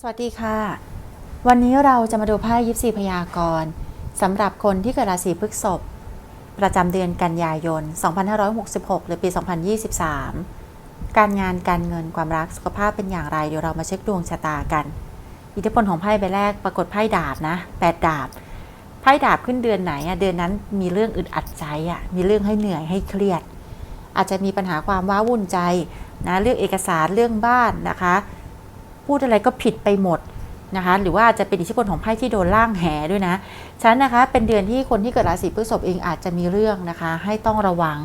สวัสดีค่ะ วันนี้เราจะมาดูไพ่ยิปซีพยากรณ์สำหรับคนที่เกิดราศีพฤษภประจำเดือนกันยายน 2566 หรือปี 2023 การงานการเงินความรักสุขภาพเป็นอย่างไร เดี๋ยวเรามาเช็คดวงชะตากัน อิทธิพลของไพ่ใบแรกปรากฏไพ่ดาบนะแปดดาบไพ่ดาบขึ้นเดือนไหนอะเดือนนั้นมีเรื่องอึดอัดใจอะมีเรื่องให้เหนื่อยให้เครียด อาจจะมีปัญหาความว้าวุ่นใจ นะเรื่องเอกสารเรื่องบ้านนะคะ พูดอะไรก็ผิดไปหมดนะคะ หรือว่าจะเป็นอิทธิพลของไพ่ที่โดนล่างแหด้วยนะฉะนั้นนะคะเป็นเดือนที่คนที่เกิดราศีพฤษภเองอาจจะมีเรื่องนะคะ ให้ต้องระวัง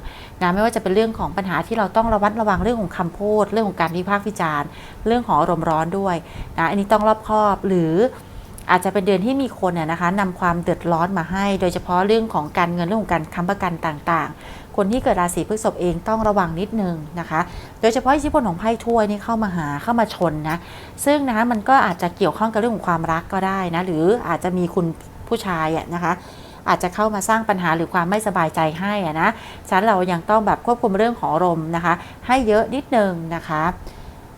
นะไม่ว่าจะเป็นเรื่องของปัญหาที่เราต้องระวัดระวังเรื่องของคำพูด เรื่องของการวิพากษ์วิจารณ์ เรื่องของอารมณ์ร้อนด้วยนะอันนี้ต้องรอบคอบหรืออาจจะเป็นเดือนที่มีคนน่ยนะคะนำความเดือดร้อนมาให้ โดยเฉพาะเรื่องของการเงินเรื่องของการค้ำประกันต่างๆ คนที่เกิดราศีพฤษภเองต้องระวังนิดนึงนะคะ โดยเฉพาะอิทธิพลของไพ่ถ้วยนี่เข้ามาหาเข้ามาชนนะ ซึ่งนะคะมันก็อาจจะเกี่ยวข้องกับเรื่องของความรักก็ได้นะ หรืออาจจะมีคุณผู้ชายอะนะคะอาจจะเข้ามาสร้างปัญหาหรือความไม่สบายใจให้นะฉะนั้นเรายังต้องแบบควบคุมเรื่องของอารมณ์นะคะ ให้เยอะนิดนึงนะคะ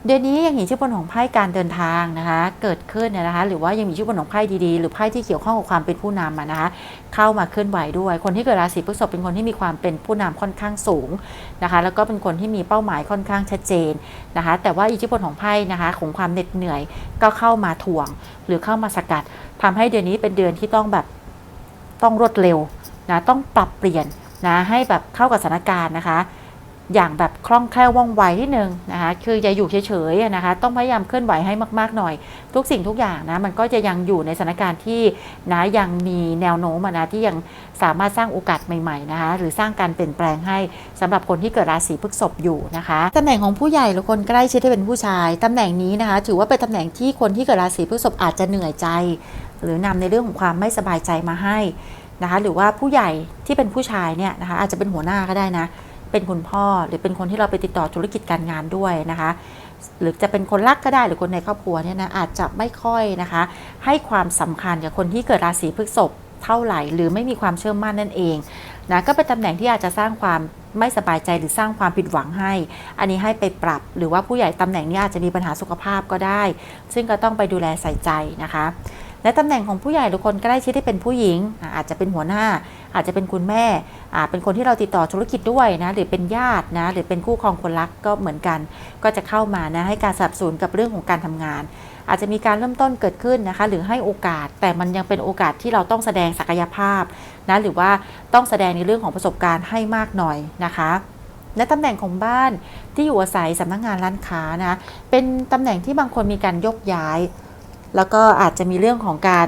เดือนนี้ยังเห็นชื่อพลของไพ่การเดินทางนะคะ เกิดขึ้นเนี่ยนะคะ หรือว่ายังมีชื่อพลของไพ่ดีๆ หรือไพ่ที่เกี่ยวข้องกับความเป็นผู้นำนะคะ เข้ามาเคลื่อนไหวด้วย คนที่เกิดราศีพฤษภเป็นคนที่มีความเป็นผู้นำค่อนข้างสูงนะคะ แล้วก็เป็นคนที่มีเป้าหมายค่อนข้างชัดเจนนะคะ แต่ว่าอิทธิพลของไพ่นะคะ ของความเหน็ดเหนื่อยก็เข้ามาถ่วง หรือเข้ามาสกัดทำให้เดือนนี้เป็นเดือนที่ต้องแบบต้องรวดเร็วนะต้องปรับเปลี่ยนนะให้แบบเข้ากับสถานการณ์นะคะ อย่างแบบคล่องแคล่วว่องไวนิดนึงนะคะ คืออย่าอยู่เฉยๆนะคะ ต้องพยายามเคลื่อนไหวให้มาก ๆหน่อย ทุกสิ่งทุกอย่างนะ มันก็จะยังอยู่ในสถานการณ์ที่นะยังมีแนวโน้มนะที่ยังสามารถสร้างโอกาสใหม่ๆนะคะ หรือสร้างการเปลี่ยนแปลงให้สำหรับคนที่เกิดราศีพฤษภอยู่นะคะตำแหน่งของผู้ใหญ่หรือคนใกล้ชิดที่เป็นผู้ชายตำแหน่งนี้นะคะ ถือว่าเป็นตำแหน่งที่คนที่เกิดราศีพฤษภอาจจะเหนื่อยใจ หรือนำในเรื่องของความไม่สบายใจมาให้นะคะ หรือว่าผู้ใหญ่ที่เป็นผู้ชายเนี่ยนะคะอาจจะเป็นหัวหน้าก็ได้นะ เป็นคุณพ่อหรือเป็นคนที่เราไปติดต่อธุรกิจการงานด้วยนะคะ หรือจะเป็นคนรักก็ได้หรือคนในครอบครัวเนี่ยนะอาจจะไม่ค่อยนะคะ ให้ความสำคัญกับคนที่เกิดราศีพฤษภเท่าไหร่ หรือไม่มีความเชื่อมั่นนั่นเองนะก็เป็นตำแหน่งที่อาจจะสร้างความไม่สบายใจหรือสร้างความผิดหวังให้ อันนี้ให้ไปปรับ หรือว่าผู้ใหญ่ตำแหน่งนี้อาจจะมีปัญหาสุขภาพก็ได้ ซึ่งก็ต้องไปดูแลใส่ใจนะคะ และตำแหน่งของผู้ใหญ่หรือคนใกล้ชิดที่เป็นผู้หญิง อาจจะเป็นหัวหน้า อาจจะเป็นคุณแม่เป็นคนที่เราติดต่อธุรกิจด้วยนะหรือเป็นญาตินะหรือเป็นคู่ครองคนรักก็เหมือนกัน ก็จะเข้ามานะให้การสนับสนุนกับเรื่องของการทำงาน อาจจะมีการเริ่มต้นเกิดขึ้นนะคะ หรือให้โอกาสแต่มันยังเป็นโอกาสที่เราต้องแสดงศักยภาพนะหรือว่าต้องแสดงในเรื่องของประสบการณ์ให้มากหน่อยนะคะและตำแหน่งของบ้านที่อยู่อาศัยสำนักงานร้านค้านะเป็นตำแหน่งที่บางคนมีการยกย้าย แล้วก็อาจจะมีเรื่องของการ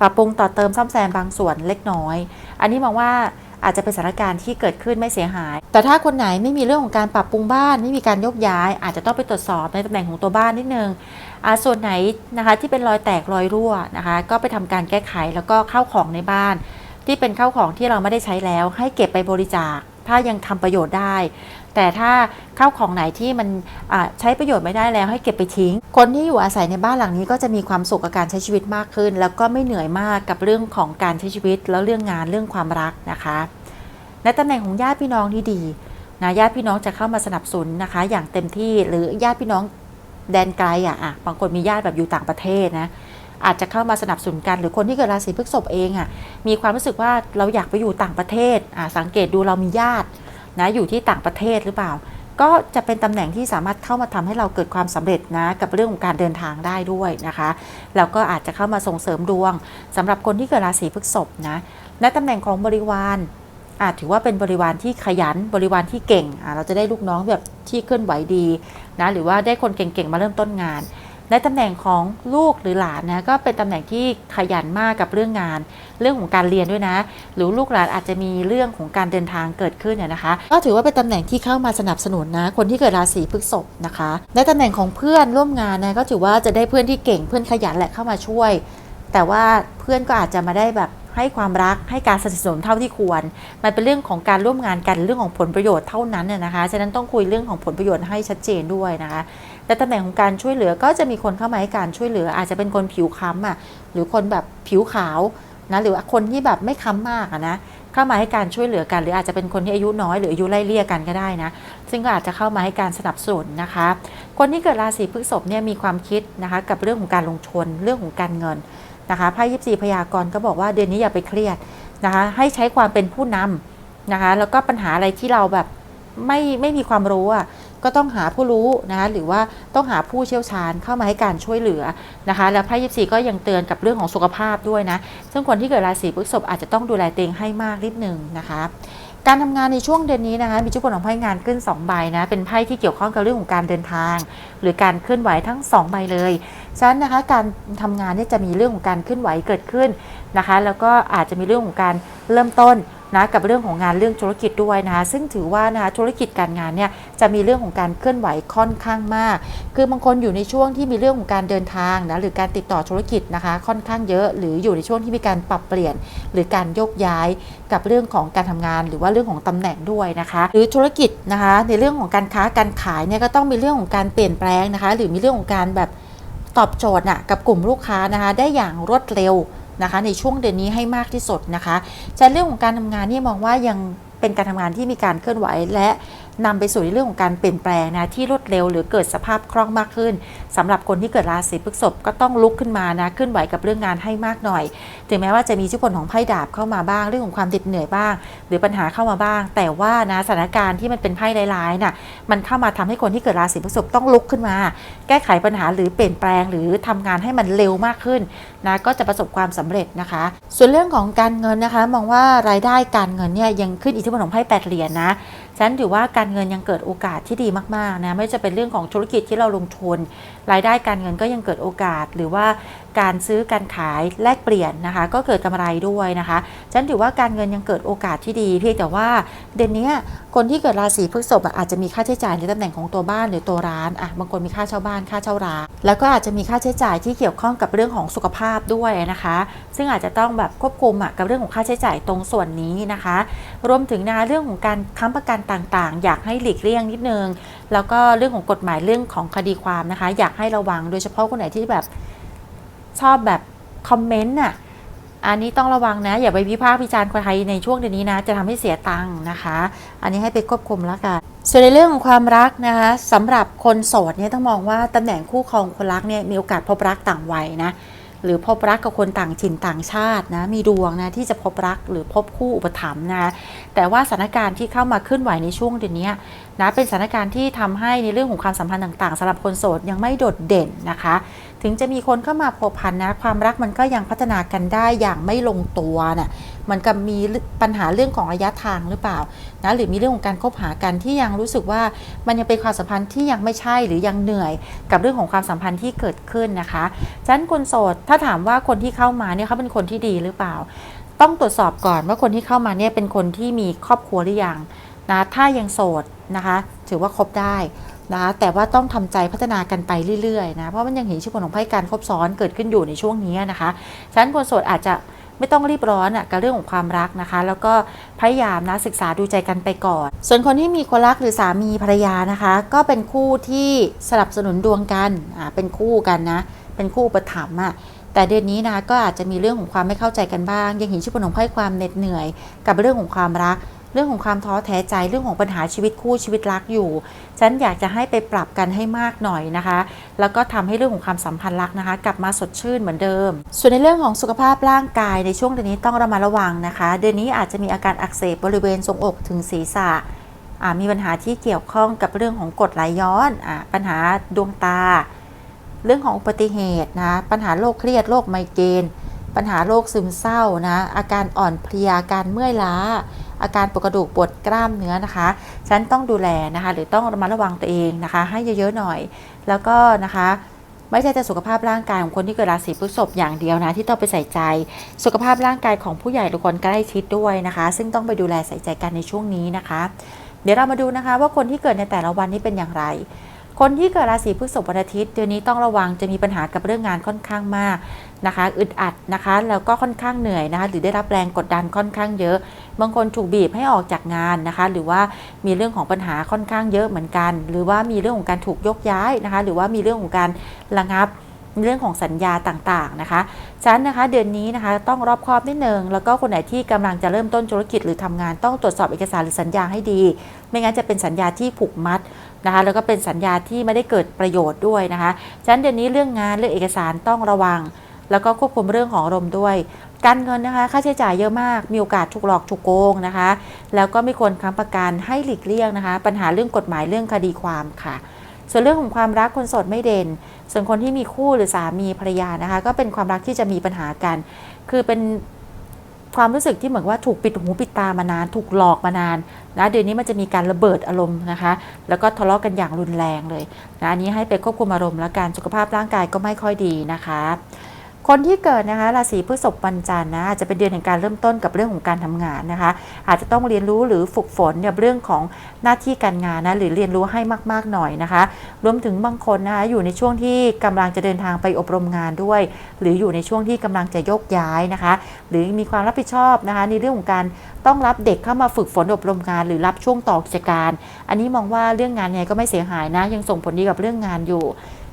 ปรับปรุงต่อเติมซ่อมแซมบางส่วนเล็กน้อย อันนี้มองว่าอาจจะเป็นสถานการณ์ที่เกิดขึ้นไม่เสียหาย แต่ถ้าคนไหนไม่มีเรื่องของการปรับปรุงบ้าน ไม่มีการยกย้าย อาจจะต้องไปตรวจสอบในตำแหน่งของตัวบ้านนิดนึงส่วนไหนนะคะที่เป็นรอยแตกรอยรั่วนะคะ ก็ไปทำการแก้ไขแล้วก็เข้าของในบ้าน ที่เป็นเข้าของที่เราไม่ได้ใช้แล้ว ให้เก็บไปบริจาค ถ้ายังทำประโยชน์ได้ แต่ถ้าเข้าของไหนที่มันใช้ประโยชน์ไม่ได้แล้วให้เก็บไปทิ้ง คนที่อยู่อาศัยในบ้านหลังนี้ก็จะมีความสุขกับการใช้ชีวิตมากขึ้น แล้วก็ไม่เหนื่อยมากกับเรื่องของการใช้ชีวิต แล้วเรื่องงานเรื่องความรักนะคะในตำแหน่งของญาติพี่น้องที่ดีนะญาติพี่น้องจะเข้ามาสนับสนุนนะคะ อย่างเต็มที่หรือญาติพี่น้องแดนไกลอะอะบางคนมีญาติแบบอยู่ต่างประเทศนะอาจจะเข้ามาสนับสนุนกัน หรือคนที่เกิดราศีพฤษภเองอะมีความรู้สึกว่าเราอยากไปอยู่ต่างประเทศอ่าสังเกตดูเรามีญาติ นะอยู่ที่ต่างประเทศหรือเปล่า ก็จะเป็นตำแหน่งที่สามารถเข้ามาทำให้เราเกิดความสำเร็จนะกับเรื่องของการเดินทางได้ด้วยนะคะแล้วก็อาจจะเข้ามาส่งเสริมดวงสำหรับคนที่เกิดราศีพฤษภนะและตำแหน่งของบริวารอาจถือว่าเป็นบริวารที่ขยันบริวารที่เก่ง เราจะได้ลูกน้องแบบที่เคลื่อนไหวดีนะหรือว่าได้คนเก่งๆมาเริ่มต้นงาน ในตำแหน่งของลูกหรือหลานนะก็เป็นตำแหน่งที่ขยันมากกับเรื่องงาน เรื่องของการเรียนด้วยนะ หรือลูกหลานอาจจะมีเรื่องของการเดินทางเกิดขึ้นเนี่ยนะคะ ก็ถือว่าเป็นตำแหน่งที่เข้ามาสนับสนุนนะ คนที่เกิดราศีพฤษภนะคะ ในตำแหน่งของเพื่อนร่วมงานนะก็ถือว่าจะได้เพื่อนที่เก่งเพื่อนขยันแหละเข้ามาช่วย แต่ว่าเพื่อนก็อาจจะมาได้แบบให้ความรักให้การสนับสนุนเท่าที่ควร มันเป็นเรื่องของการร่วมงานกันเรื่องของผลประโยชน์เท่านั้นน่ะนะคะ ฉะนั้นต้องคุยเรื่องของผลประโยชน์ให้ชัดเจนด้วยนะคะ แต่ตำแหน่งของการช่วยเหลือก็จะมีคนเข้ามาให้การช่วยเหลือ อาจจะเป็นคนผิวค้ำอะหรือคนแบบผิวขาวนะหรือคนที่แบบไม่ค้ำมากอะนะเข้ามาให้การช่วยเหลือกัน หรืออาจจะเป็นคนที่อายุน้อยหรืออายุไล่เลี่ยกันก็ได้นะซึ่งก็อาจจะเข้ามาให้การสนับสนุนนะคะ คนที่เกิดราศีพฤษภเนี่ยมีความคิดนะคะกับเรื่องของการลงทุนเรื่องของการเงินนะคะไพ่ยิปซีพยากรณ์ก็บอกว่าเดือนนี้อย่าไปเครียดนะคะให้ใช้ความเป็นผู้นำนะคะแล้วก็ปัญหาอะไรที่เราแบบไม่ไม่มีความรู้อะ ก็ต้องหาผู้รู้นะคะหรือว่าต้องหาผู้เชี่ยวชาญเข้ามาให้การช่วยเหลือนะคะ แล้วไพ่ยิปซีก็ยังเตือนกับเรื่องของสุขภาพด้วยนะ ซึ่งคนที่เกิดราศีพฤษภอาจจะต้องดูแลตัวเองให้มากนิดนึงนะคะการทำงานในช่วงเดือนนี้นะคะมีจุดผลของไพ่งานขึ้น 2 ใบนะ เป็นไพ่ที่เกี่ยวข้องกับเรื่องของการเดินทาง หรือการเคลื่อนไหวทั้ง 2 ใบเลยฉะนั้นนะคะการทำงานเนี่ยจะมีเรื่องของการเคลื่อนไหวเกิดขึ้นนะคะ แล้วก็อาจจะมีเรื่องของการเริ่มต้น นะกับเรื่องของงานเรื่องธุรกิจด้วยนะคะซึ่งถือว่านะคะธุรกิจการงานเนี่ยจะมีเรื่องของการเคลื่อนไหวค่อนข้างมาก คือบางคนอยู่ในช่วงที่มีเรื่องของการเดินทางนะหรือการติดต่อธุรกิจนะคะค่อนข้างเยอะ หรืออยู่ในช่วงที่มีการปรับเปลี่ยน หรือการโยกย้ายกับเรื่องของการทำงาน หรือว่าเรื่องของตำแหน่งด้วยนะคะ หรือธุรกิจนะคะในเรื่องของการค้าการขายเนี่ยก็ต้องมีเรื่องของการเปลี่ยนแปลงนะคะ หรือมีเรื่องของการแบบตอบโจทย์นะกับกลุ่มลูกค้านะคะได้อย่างรวดเร็ว นะคะในช่วงเดือนนี้ให้มากที่สุดนะคะจะนั้นเรื่องของการทำงานนี่มองว่ายังเป็นการทำงานที่มีการเคลื่อนไหวและ นำไปสู่ในเรื่องของการเปลี่ยนแปลงนะที่รวดเร็วหรือเกิดสภาพคล่องมากขึ้นสำหรับคนที่เกิดราศีพฤษภก็ต้องลุกขึ้นมานะเคลื่อนไหวกับเรื่องงานให้มากหน่อย ถึงแม้ว่าจะมีอิทธิพลของไพ่ดาบเข้ามาบ้างเรื่องของความติดเหนื่อยบ้าง หรือปัญหาเข้ามาบ้าง แต่ว่านะสถานการณ์ที่มันเป็นไพ่ร้ายๆน่ะมันเข้ามาทำให้คนที่เกิดราศีพฤษภต้องลุกขึ้นมา แก้ไขปัญหาหรือเปลี่ยนแปลงหรือทำงานให้มันเร็วมากขึ้นนะก็จะประสบความสำเร็จนะคะ ส่วนเรื่องของการเงินนะคะ มองว่ารายได้การเงินเนี่ยยังขึ้นอิทธิพลของไพ่แปดเหรียญนะ ฉันถือว่าการเงินยังเกิดโอกาสที่ดีมากๆนะไม่จะเป็นเรื่องของธุรกิจที่เราลงทุน รายได้การเงินก็ยังเกิดโอกาสหรือว่าการซื้อการขายแลกเปลี่ยนนะคะ ก็เกิดกำไรด้วยนะคะฉันถือว่าการเงินยังเกิดโอกาสที่ดีเพียงแต่ว่าเดือนนี้คนที่เกิดราศีพฤษภอาจจะมีค่าใช้จ่ายในตำแหน่งของตัวบ้านหรือตัวร้านอะบางคนมีค่าเช่าบ้านค่าเช่าร้านแล้วก็อาจจะมีค่าใช้จ่ายที่เกี่ยวข้องกับเรื่องของสุขภาพด้วยนะคะ ซึ่งอาจจะต้องแบบควบคุมอะกับเรื่องของค่าใช้จ่ายตรงส่วนนี้นะคะ รวมถึงนะคะเรื่องของการค้ำประกันต่างๆ อยากให้หลีกเลี่ยงนิดนึง แล้วก็เรื่องของกฎหมายเรื่องของคดีความนะคะ อยากให้ระวังโดยเฉพาะคนไหนที่แบบ ชอบแบบคอมเมนต์น่ะอันนี้ต้องระวังนะ อย่าไปวิพากษ์วิจารณ์คนไทยในช่วงเดือนนี้นะ จะทำให้เสียตังค์นะคะ อันนี้ให้ไปควบคุมแล้วกันส่วนในเรื่องของความรักนะคะสำหรับคนโสดเนี่ยต้องมองว่าตำแหน่งคู่ครองคนรักเนี่ยมีโอกาสพบรักต่างวัยนะหรือพบรักกับคนต่างถิ่นต่างชาตินะมีดวงนะที่จะพบรักหรือพบคู่อุปถัมภ์นะแต่ว่าสถานการณ์ที่เข้ามาเคลื่อนไหวในช่วงเดือนนี้นะเป็นสถานการณ์ที่ทำให้ในเรื่องของความสัมพันธ์ต่าง ๆสำหรับคนโสดยังไม่โดดเด่นนะคะ ถึงจะมีคนเข้ามาพัวพันนะ ความรักมันก็ยังพัฒนากันได้อย่างไม่ลงตัวน่ะมันก็มีปัญหาเรื่องของระยะทางหรือเปล่านะหรือมีเรื่องของการคบหากันที่ยังรู้สึกว่ามันยังเป็นความสัมพันธ์ที่ยังไม่ใช่หรือยังเหนื่อย กับเรื่องของความสัมพันธ์ที่เกิดขึ้นนะคะฉะนั้นคนโสดถ้าถามว่าคนที่เข้ามาเนี่ยเขาเป็นคนที่ดีหรือเปล่า ต้องตรวจสอบก่อนว่าคนที่เข้ามาเนี่ยเป็นคนที่มีครอบครัวหรือยังนะถ้ายังโสดนะคะ ถือว่าคบได้ นะแต่ว่าต้องทำใจพัฒนากันไปเรื่อยๆนะเพราะมันยังเห็นชื่อผลของไพ่การคบซ้อนเกิดขึ้นอยู่ในช่วงนี้นะคะฉะนั้นคนโสดอาจจะไม่ต้องรีบร้อนอะกับเรื่องของความรักนะคะ แล้วก็พยายามนะศึกษาดูใจกันไปก่อน ส่วนคนที่มีคนรักหรือสามีภรรยานะคะ ก็เป็นคู่ที่สนับสนุนดวงกันอ่าเป็นคู่กันนะ เป็นคู่อุประถมอะแต่เดือนนี้นะก็อาจจะมีเรื่องของความไม่เข้าใจกันบ้าง ยังเห็นชื่อผลของไพ่ความเหน็ดเหนื่อย กับเรื่องของความรัก รื่องของความท้อแท้ใจเรื่องของปัญหาชีวิตคู่ชีวิตรักอยู่ ฉันอยากจะให้ไปปรับกันให้มากหน่อยนะคะ แล้วก็ทำให้เรื่องของความสัมพันธ์รักนะคะ กลับมาสดชื่นเหมือนเดิม ส่วนในเรื่องของสุขภาพร่างกายในช่วงเดือนนี้ต้องระมัดระวังนะคะ เดือนนี้อาจจะมีอาการอักเสบบริเวณทรงอกถึงศีรษะมีปัญหาที่เกี่ยวข้องกับเรื่องของกดไหลย้อนอปัญหาดวงตา เรื่องของอุบัติเหตุนะปัญหาโรคเครียดโรคไมเกรน ปัญหาโรคซึมเศร้านะ อาการอ่อนเพลีย อาการเมื่อยล้า อาการปวดกระดูกปวดกล้ามเนื้อนะคะ ฉันต้องดูแลนะคะ หรือต้องระมัดระวังตัวเองนะคะ ให้เยอะๆหน่อย แล้วก็นะคะไม่ใช่แต่สุขภาพร่างกายของคนที่เกิดราศีพฤษภอย่างเดียวนะ ที่ต้องไปใส่ใจ สุขภาพร่างกายของผู้ใหญ่ทุกคนใกล้ชิดด้วยนะคะ ซึ่งต้องไปดูแลใส่ใจกันในช่วงนี้นะคะ เดี๋ยวเรามาดูนะคะ ว่าคนที่เกิดในแต่ละวันนี้เป็นอย่างไร คนที่เกิดราศีพฤษภวันอาทิตย์เดือนนี้ต้องระวังจะมีปัญหากับเรื่องงานค่อนข้างมาก นะคะอึดอัดนะคะแล้วก็ค่อนข้างเหนื่อยนะคะหรือได้รับแรงกดดันค่อนข้างเยอะ บางคนถูกบีบให้ออกจากงานนะคะ หรือว่ามีเรื่องของปัญหาค่อนข้างเยอะเหมือนกัน หรือว่ามีเรื่องของการถูกยกย้ายนะคะ หรือว่ามีเรื่องของการระงับเรื่องของสัญญาต่างๆนะคะฉะนั้นนะคะเดือนนี้นะคะต้องรอบคอบนิดนึงแล้วก็คนไหนที่กำลังจะเริ่มต้นธุรกิจหรือทำงานต้องตรวจสอบเอกสารหรือสัญญาให้ดี ไม่งั้นจะเป็นสัญญาที่ผูกมัดนะคะแล้วก็เป็นสัญญาที่ไม่ได้เกิดประโยชน์ด้วยนะคะฉะนั้นเดือนนี้เรื่องงานเรื่องเอกสารต้องระวัง แล้วก็ควบคุมเรื่องของอารมณ์ด้วย การเงินนะคะ ค่าใช้จ่ายเยอะมาก มีโอกาสถูกหลอกถูกโกงนะคะ แล้วก็ไม่ควรค้ำประกันให้หลีกเลี่ยงนะคะ ปัญหาเรื่องกฎหมายเรื่องคดีความค่ะ ส่วนเรื่องของความรักคนโสดไม่เด่น ส่วนคนที่มีคู่หรือสามีภรรยานะคะ ก็เป็นความรักที่จะมีปัญหากัน คือเป็นความรู้สึกที่เหมือนว่าถูกปิดหูปิดตามานาน ถูกหลอกมานานนะเดือนนี้มันจะมีการระเบิดอารมณ์นะคะ แล้วก็ทะเลาะกันอย่างรุนแรงเลยนะอันนี้ให้ไปควบคุมอารมณ์และการสุขภาพร่างกายก็ไม่ค่อยดีนะคะ คนที่เกิดนะคะราศีพฤษภวันจันทร์นะอาจจะเป็นเดือนแห่งการเริ่มต้นกับเรื่องของการทำงานนะคะ อาจจะต้องเรียนรู้หรือฝึกฝนกับเรื่องของหน้าที่การงานนะหรือเรียนรู้ให้มาก ๆ หน่อยนะคะ รวมถึงบางคนนะคะอยู่ในช่วงที่กำลังจะเดินทางไปอบรมงานด้วย หรืออยู่ในช่วงที่กำลังจะยกย้ายนะคะ หรือมีความรับผิดชอบนะคะในเรื่องของการต้องรับเด็กเข้ามาฝึกฝนอบรมงาน หรือรับช่วงต่อกิจการ อันนี้มองว่าเรื่องงานไงก็ไม่เสียหายนะ ยังส่งผลดีกับเรื่องงานอยู่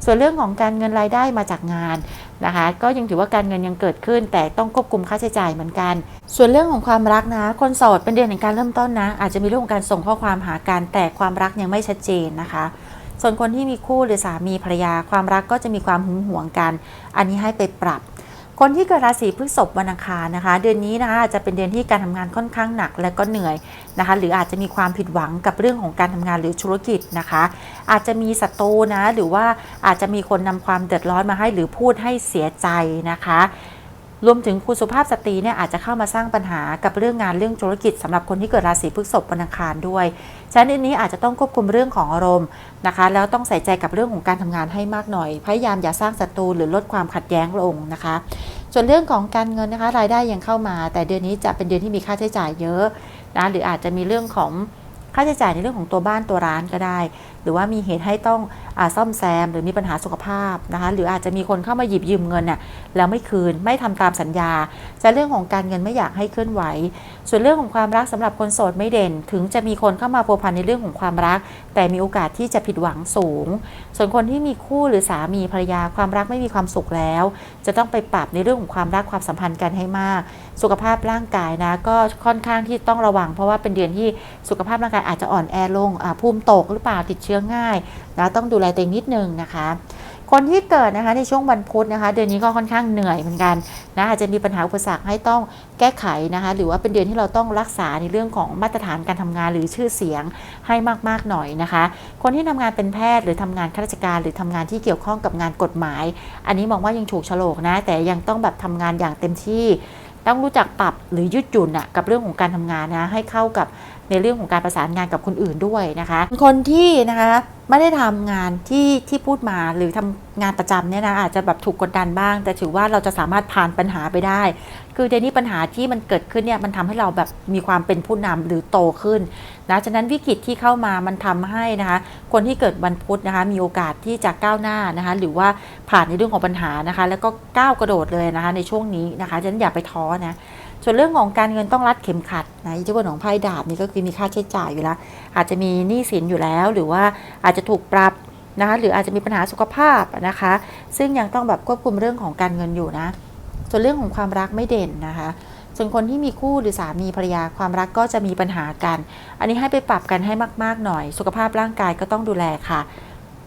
ส่วนเรื่องของการเงินรายได้มาจากงานนะคะ ก็ยังถือว่าการเงินยังเกิดขึ้น แต่ต้องควบคุมค่าใช้จ่ายเหมือนกัน ส่วนเรื่องของความรักนะ คนโสดเป็นเดือนแห่งการเริ่มต้นนะ อาจจะมีเรื่องของการส่งข้อความหากันแต่ความรักยังไม่ชัดเจนนะคะ ส่วนคนที่มีคู่หรือสามีภรรยาความรักก็จะมีความหึงหวงกัน อันนี้ให้ไปปรับ คนที่เกิดราศีพฤษภวันอังคารนะคะ เดือนนี้นะคะอาจจะเป็นเดือนที่การทำงานค่อนข้างหนักและก็เหนื่อยนะคะ หรืออาจจะมีความผิดหวังกับเรื่องของการทำงานหรือธุรกิจนะคะ อาจจะมีศัตรูนะหรือว่าอาจจะมีคนนำความเดือดร้อนมาให้หรือพูดให้เสียใจนะคะ รวมถึงคุณสุภาพสตรีเนี่ยอาจจะเข้ามาสร้างปัญหากับเรื่องงานเรื่องธุรกิจสำหรับคนที่เกิดราศีพฤษภวันอังคารด้วยฉะนั้นอันนี้อาจจะต้องควบคุมเรื่องของอารมณ์นะคะ แล้วต้องใส่ใจกับเรื่องของการทำงานให้มากหน่อย พยายามอย่าสร้างศัตรูหรือลดความขัดแย้งลงนะคะ ส่วนเรื่องของการเงินนะคะ รายได้ยังเข้ามา แต่เดือนนี้จะเป็นเดือนที่มีค่าใช้จ่ายเยอะนะหรืออาจจะมีเรื่องของค่าใช้จ่ายในเรื่องของตัวบ้านตัวร้านก็ได้ หรือว่ามีเหตุให้ต้องอซ่อมแซม หรือมีปัญหาสุขภาพนะคะหรืออาจจะมีคนเข้ามาหยิบยืมเงินน่ะแล้วไม่คืนไม่ทำตามสัญญา จะเรื่องของการเงินไม่อยากให้เคลื่อนไหว ส่วนเรื่องของความรักสำหรับคนโสดไม่เด่น ถึงจะมีคนเข้ามาพัวพันในเรื่องของความรัก แต่มีโอกาสที่จะผิดหวังสูง ส่วนคนที่มีคู่หรือสามีภรรยาความรักไม่มีความสุขแล้ว จะต้องไปปรับในเรื่องของความรักความสัมพันธ์กันให้มาก สุขภาพร่างกายนะก็ค่อนข้างที่ต้องระวัง เพราะว่าเป็นเดือนที่สุขภาพร่างกายอาจจะอ่อนแอลงอภูมิตกหรือเปล่าติดเชื้อง่ายนะต้องดูแลตัวเองนิดนึงนะคะ คนที่เกิดนะคะในช่วงวันพุธนะคะ เดือนนี้ก็ค่อนข้างเหนื่อยเหมือนกันนะอาจจะมีปัญหาอุปสรรคให้ต้องแก้ไขนะคะ หรือว่าเป็นเดือนที่เราต้องรักษาในเรื่องของมาตรฐานการทำงานหรือชื่อเสียงให้มากๆหน่อยนะคะ คนที่ทำงานเป็นแพทย์หรือทำงานข้าราชการ หรือทำงานที่เกี่ยวข้องกับงานกฎหมาย อันนี้มองว่ายังถูกโฉลกนะ แต่ยังต้องแบบทำงานอย่างเต็มที่ ต้องรู้จักปรับหรือยืดหยุ่นอะกับเรื่องของการทำงานนะให้เข้ากับในเรื่องของการประสานงานกับคนอื่นด้วยนะคะ คนที่นะคะไม่ได้ทำงานที่ที่พูดมาหรือทำงานประจำเนี่ยนะอาจจะแบบถูกกดดันบ้าง แต่ถือว่าเราจะสามารถผ่านปัญหาไปได้ คือเดยวนี้ปัญหาที่มันเกิดขึ้นเนี่ยมันทำให้เราแบบมีความเป็นผู้นำหรือโตขึ้นนะฉะนั้นวิกฤตที่เข้ามามันทำให้นะคะคนที่เกิดวันพุธนะคะมีโอกาสที่จะก้าวหน้านะคะหรือว่าผ่านในเรื่องของปัญหานะคะ แล้วก็ก้าวกระโดดเลยนะคะในช่วงนี้นะคะฉะนั้นอย่าไปท้อนะส่วนเรื่องของการเงินต้องรัดเข็มขัดนะอิทธิพลของไพ่ดาบนี่ก็คือมีค่าใช้จ่ายอยู่แล้ว อาจจะมีหนี้สินอยู่แล้ว หรือว่าอาจจะถูกปรับนะคะหรืออาจจะมีปัญหาสุขภาพนะคะ ซึ่งยังต้องแบบควบคุมเรื่องของการเงินอยู่นะ ส่วนเรื่องของความรักไม่เด่นนะคะ ส่วนคนที่มีคู่หรือสามีภรรยาความรักก็จะมีปัญหากัน อันนี้ให้ไปปรับกันให้มากๆหน่อย สุขภาพร่างกายก็ต้องดูแลค่ะ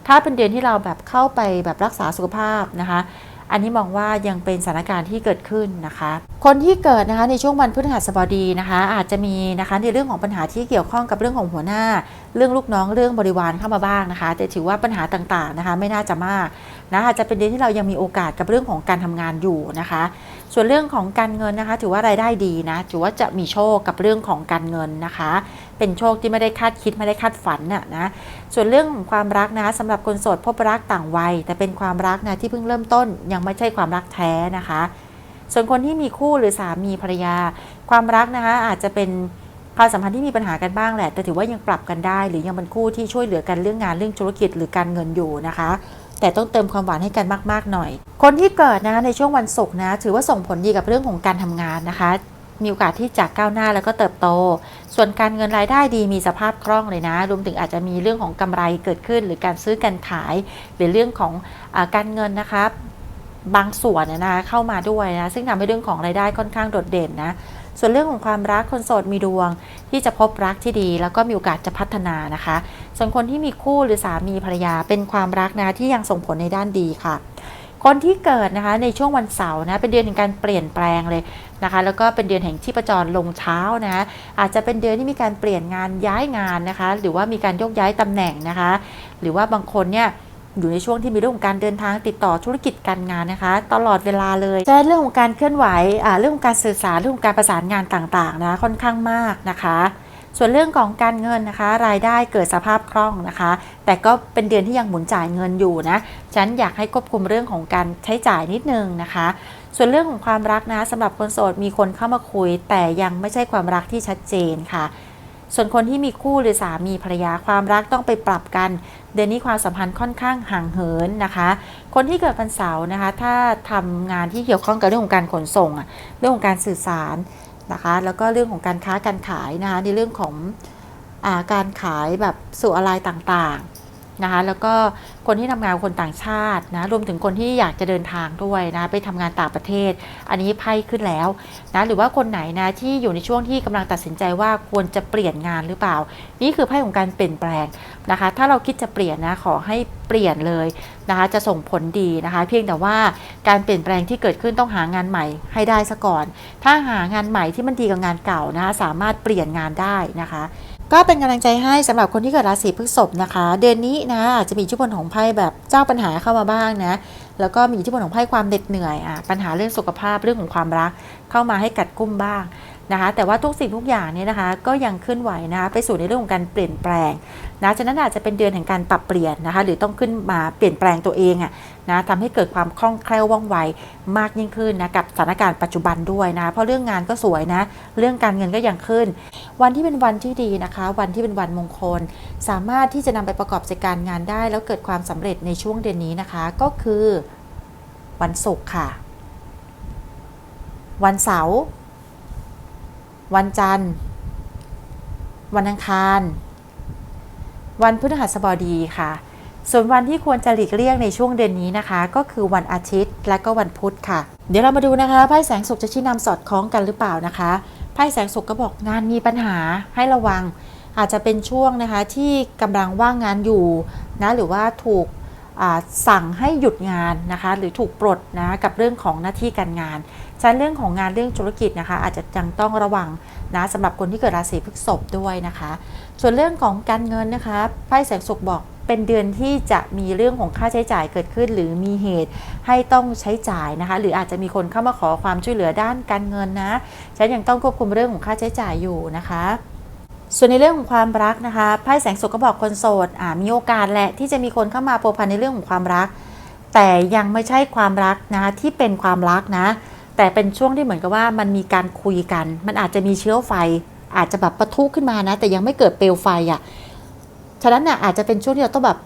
ถ้าเป็นเดือนที่เราแบบเข้าไปแบบรักษาสุขภาพนะคะ อันนี้มองว่ายังเป็นสถานการณ์ที่เกิดขึ้นนะคะ คนที่เกิดนะคะในช่วงวันพฤหัสบดีนะคะ อาจจะมีนะคะในเรื่องของปัญหาที่เกี่ยวข้องกับเรื่องของหัวหน้า เรื่องลูกน้องเรื่องบริวารเข้ามาบ้างนะคะ แต่ถือว่าปัญหาต่างๆนะคะ ไม่น่าจะมากนะอาจจะเป็นเดือนที่เรายังมีโอกาสกับเรื่องของการทำงานอยู่นะคะ ส่วนเรื่องของการเงินนะคะ ถือว่ารายได้ดีนะถือว่าจะมีโชคกับเรื่องของการเงินนะคะ เป็นโชคที่ไม่ได้คาดคิดไม่ได้คาดฝันน่ะนะส่วนเรื่องของความรักนะสำหรับคนโสดพบรักต่างวัย แต่เป็นความรักนะที่เพิ่งเริ่มต้น ยังไม่ใช่ความรักแท้นะคะ ส่วนคนที่มีคู่หรือสามีภรรยา ความรักนะคะอาจจะเป็นความสัมพันธ์ที่มีปัญหากันบ้างแหละ แต่ถือว่ายังปรับกันได้ หรือยังเป็นคู่ที่ช่วยเหลือกันเรื่องงานเรื่องธุรกิจหรือการเงินอยู่นะคะ แต่ต้องเติมความหวานให้กันมาก ๆ หน่อย คนที่เกิดนะคะในช่วงวันศุกร์นะ ถือว่าส่งผลดีกับเรื่องของการทำงานนะคะ มีโอกาสที่จะก้าวหน้าแล้วก็เติบโต ส่วนการเงินรายได้ดีมีสภาพคล่องเลยนะ รวมถึงอาจจะมีเรื่องของกำไรเกิดขึ้น หรือการซื้อการขาย หรือเรื่องของอการเงินนะคะบางส่วนนะเข้ามาด้วยนะซึ่งทำให้เรื่องของรายได้ค่อนข้างโดดเด่นนะส่วนเรื่องของความรักคนโสดมีดวง ที่จะพบรักที่ดี แล้วก็มีโอกาสจะพัฒนานะคะ ส่วนคนที่มีคู่หรือสามีภรรยาเป็นความรักนะคะที่ยังส่งผลในด้านดีค่ะ คนที่เกิดนะคะในช่วงวันเสาร์นะเป็นเดือนแห่งการเปลี่ยนแปลงเลย นะคะแล้วก็เป็นเดือนแห่งที่ประจรลงเช้านะะอาจจะเป็นเดือนที่มีการเปลี่ยนงานย้ายงานนะคะ หรือว่ามีการโยกย้ายตำแหน่งนะคะ หรือว่าบางคนเนี่ยอยู่ในช่วงที่มีเรื่องของการเดินทางติดต่อธุรกิจการงานนะคะ ตลอดเวลาเลยจะเรื่องของการเคลื่อนไหวอ่าเรื่องของการสื่อสารเรื่องของการประสานงานต่างๆนะค่อนข้างมากนะคะ ส่วนเรื่องของการเงินนะคะ รายได้เกิดสภาพคล่องนะคะ แต่ก็เป็นเดือนที่ยังหมุนจ่ายเงินอยู่นะฉันอยากให้ควบคุมเรื่องของการใช้จ่ายนิดนึงนะคะ ส่วนเรื่องของความรักนะสำหรับคนโสดมีคนเข้ามาคุย แต่ยังไม่ใช่ความรักที่ชัดเจนค่ะ ส่วนคนที่มีคู่หรือสามีภรรยาความรักต้องไปปรับกัน เดือนนี้ความสัมพันธ์ค่อนข้างห่างเหินนะคะ คนที่เกิดวันเสาร์นะคะ ถ้าทำงานที่เกี่ยวข้องกับเรื่องของการขนส่งเรื่องของการสื่อสารนะคะ แล้วก็เรื่องของการค้าการขายนะคะในเรื่องของอาการขายแบบสู่อะไรต่างๆ นะคะแล้วก็คนที่ทำงานคนต่างชาตินะรวมถึงคนที่อยากจะเดินทางด้วยนะไปทำงานต่างประเทศ อันนี้ไพ่ขึ้นแล้วนะหรือว่าคนไหนนะที่อยู่ในช่วงที่กำลังตัดสินใจว่าควรจะเปลี่ยนงานหรือเปล่า นี่คือไพ่ของการเปลี่ยนแปลงนะคะ ถ้าเราคิดจะเปลี่ยนนะขอให้เปลี่ยนเลยนะคะจะส่งผลดีนะคะ เพียงแต่ว่าการเปลี่ยนแปลงที่เกิดขึ้นต้องหางานใหม่ให้ได้ซะก่อน ถ้าหางานใหม่ที่มันดีกับงานเก่านะคะสามารถเปลี่ยนงานได้นะคะ ก็เป็นกำลังใจให้สำหรับคนที่เกิดราศีพฤษภนะคะ เดือนนี้นะอาจจะมีอิทธิพลของไพ่แบบเจ้าปัญหาเข้ามาบ้างนะ แล้วก็มีอิทธิพลของไพ่ความเหน็ดเหนื่อยอะปัญหาเรื่องสุขภาพเรื่องของความรักเข้ามาให้กัดกุ้มบ้างนะคะ แต่ว่าทุกสิ่งทุกอย่างเนี่ยนะคะ ก็ยังเคลื่อนไหวนะคะไปสู่ในเรื่องของการเปลี่ยนแปลงนะฉะนั้นอาจจะเป็นเดือนแห่งการปรับเปลี่ยนนะคะ หรือต้องขึ้นมาเปลี่ยนแปลงตัวเองอะนะทำให้เกิดความคล่องแคล่วว่องไวมากยิ่งขึ้นนะกับสถานการณ์ปัจจุบันด้วยนะ เพราะเรื่องงานก็สวยนะ เรื่องการเงินก็ยังขึ้น วันที่เป็นวันที่ดีนะคะ วันที่เป็นวันมงคล สามารถที่จะนำไปประกอบกิจการงานได้ แล้วเกิดความสำเร็จในช่วงเดือนนี้นะคะ ก็คือ วันศุกร์ค่ะ วันเสาร์ วันจันทร์ วันอังคาร วันพฤหัสบดีค่ะ ส่วนวันที่ควรจะหลีกเลี่ยงในช่วงเดือนนี้นะคะ ก็คือวันอาทิตย์และก็วันพุธค่ะ เดี๋ยวเรามาดูนะคะไพ่แสงสุขจะชี้นำสอดคล้องกันหรือเปล่านะคะไพ่แสงสุขก็บอกงานมีปัญหาให้ระวังอาจจะเป็นช่วงนะคะที่กำลังว่างงานอยู่นะหรือว่าถูก สั่งให้หยุดงานนะคะหรือถูกปลดนะกับเรื่องของหน้าที่การงานฉะนั้นเรื่องของงานเรื่องธุรกิจนะคะ อาจจะยังต้องระวังนะสำหรับคนที่เกิดราศีพฤษภด้วยนะคะ ส่วนเรื่องของการเงินนะคะไพ่แสงสุขบอกเป็นเดือนที่จะมีเรื่องของค่าใช้จ่ายเกิดขึ้น หรือมีเหตุให้ต้องใช้จ่ายนะคะ หรืออาจจะมีคนเข้ามาขอความช่วยเหลือด้านการเงินนะฉันยังต้องควบคุมเรื่องของค่าใช้จ่ายอยู่นะคะ ส่วนในเรื่องของความรักนะคะไพ่แสงสุขก็บอกคนโสดอ่ามีโอกาสแหละที่จะมีคนเข้ามาพัวพันในเรื่องของความรัก แต่ยังไม่ใช่ความรักนะที่เป็นความรักนะ แต่เป็นช่วงที่เหมือนกับว่ามันมีการคุยกัน มันอาจจะมีเชื้อไฟ อาจจะแบบปะทุขึ้นมานะ แต่ยังไม่เกิดเปลวไฟอะ่ะฉะนั้นเนี่ยอาจจะเป็นช่วงที่เราต้องแบบ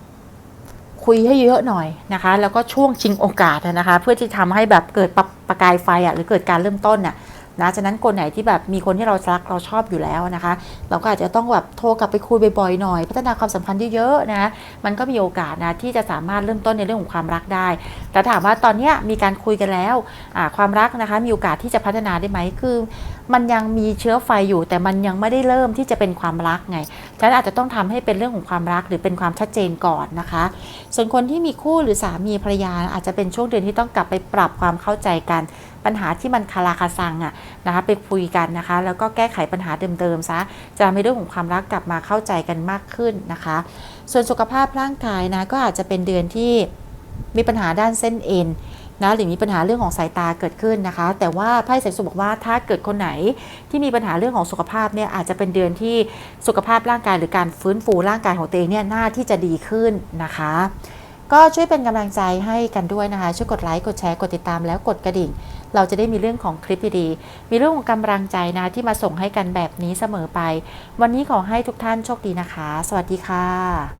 คุยให้เยอะหน่อยนะคะ แล้วก็ช่วงชิงโอกาสนะคะ เพื่อที่ทำให้แบบเกิดประประกายไฟอะ่ะหรือเกิดการเริ่มต้นน่ะ นะฉะนั้นคนไหนที่แบบมีคนที่เรารักเราชอบอยู่แล้วนะคะ เราก็อาจจะต้องแบบโทรกลับไปคุยบ่อยๆหน่อย พัฒนาความสัมพันธ์เยอะๆนะมันก็มีโอกาสนะที่จะสามารถเริ่มต้นในเรื่องของความรักได้ แต่ถามว่าตอนนี้มีการคุยกันแล้วความรักนะคะมีโอกาสที่จะพัฒนาได้ไหมคือมันยังมีเชื้อไฟอยู่ แต่มันยังไม่ได้เริ่มที่จะเป็นความรักไงฉะนั้นอาจจะต้องทำให้เป็นเรื่องของความรักหรือเป็นความชัดเจนก่อนนะคะ ส่วนคนที่มีคู่หรือสามีภรรยาอาจจะเป็นช่วงเดือนที่ต้องกลับไปปรับความเข้าใจกัน ปัญหาที่มันคาราคาซังอะนะคะไปคุยกันนะคะ แล้วก็แก้ไขปัญหาเดิมๆซะจะทำให้เรื่องของความรักกลับมาเข้าใจกันมากขึ้นนะคะ ส่วนสุขภาพร่างกายนะก็อาจจะเป็นเดือนที่มีปัญหาด้านเส้นเอ็นนะหรือมีปัญหาเรื่องของสายตาเกิดขึ้นนะคะ แต่ว่าไพ่แสงสุขบอกว่าถ้าเกิดคนไหนที่มีปัญหาเรื่องของสุขภาพเนี่ยอาจจะเป็นเดือนที่สุขภาพร่างกายหรือการฟื้นฟูร่างกายของตัวเองเนี่ยน่าที่จะดีขึ้นนะคะ ก็ช่วยเป็นกำลังใจให้กันด้วยนะคะ ช่วยกดไลค์กดแชร์กดติดตามแล้วกดกระดิ่ง เราจะได้มีเรื่องของคลิปดีๆ มีเรื่องของกำลังใจนะที่มาส่งให้กันแบบนี้เสมอไป วันนี้ขอให้ทุกท่านโชคดีนะคะ สวัสดีค่ะ